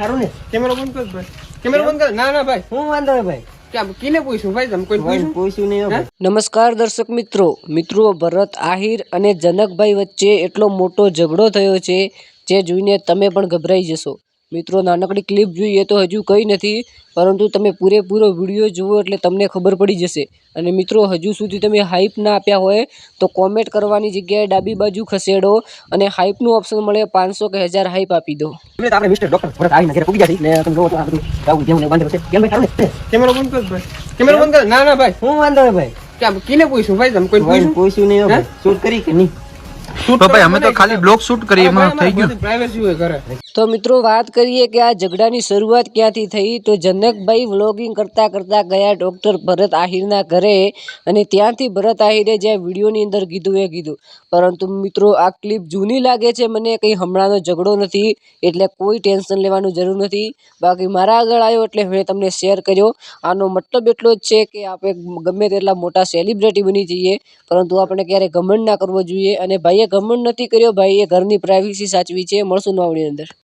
સારું ને? કેમેરો બંધ કર ભાઈ. કેમેરો બંધ કર. ના ના ભાઈ. હું વાંધો હે ભાઈ. ક્યાં કિને પૂછ્યું ભાઈ? તમે કોઈ પૂછ્યું? પૂછ્યું નહીં ભાઈ. નમસ્કાર દર્શક મિત્રો. મિત્રો ભરત આહિર અને જનકભાઈ વચ્ચે એટલો મોટો ઝઘડો થયો છે જે જોઈને તમે પણ ગભરાઈ જશો. મિત્રો નાનકડી ક્લિપ જોઈએ તો હજુ કંઈ નથી પરંતુ તમે પૂરેપૂરો વીડિયો જુઓ એટલે તમને ખબર પડી જશે. અને મિત્રો હજુ સુધી તમે હાઇપ ના આપ્યા હોય તો કોમેન્ટ કરવાની જગ્યાએ ડાબી બાજુ ખસેડો અને હાઇપનું ઓપ્શન મળે પાંચસો કે હજાર હાઇપ આપી દો. આપણે મિસ્ટર ડોક્ટર ભરત આવીને ઘરે પૂગી ગયા છીએ. તમે જોવો તો આ બધું ગાવું જેવું ને છે. કેમ ભાઈ ને. કેમેરો બંધ કર ભાઈ. કેમેરો બંધ કર. ના ના ભાઈ. હું વાંધો ભાઈ? કેમ કિને પૂછ્યું? ભાઈ તમે કોઈ પૂછ્યું? પૂછ્યું નહીં શૂટ કરી કે નહીં? તો ભાઈ અમે તો ખાલી બ્લોગ શૂટ કરીએ એમાં થઈ ગયું. હોય ઘરે. તો મિત્રો વાત કરીએ કે આ ઝઘડાની શરૂઆત ક્યાંથી થઈ? તો જનકભાઈ વ્લોગિંગ કરતા કરતા ગયા ડૉક્ટર ભરત આહિરના ઘરે અને ત્યાંથી ભરત આહિરે જે વિડીયોની અંદર કીધું એ કીધું. પરંતુ મિત્રો આ ક્લિપ જૂની લાગે છે મને કંઈ હમણાંનો ઝઘડો નથી એટલે કોઈ ટેન્શન લેવાનું જરૂર નથી. બાકી મારા આગળ આવ્યો એટલે મેં તમને શેર કર્યો. આનો મતલબ એટલો જ છે કે આપણે ગમે તેટલા મોટા સેલિબ્રિટી બની જઈએ પરંતુ આપણે ક્યારેય ઘમંડ ના કરવો જોઈએ. અને ભાઈએ ઘમંડ નથી કર્યો. ભાઈએ ઘરની પ્રાઇવસી સાચવી છે. મળશું નવા અંદર.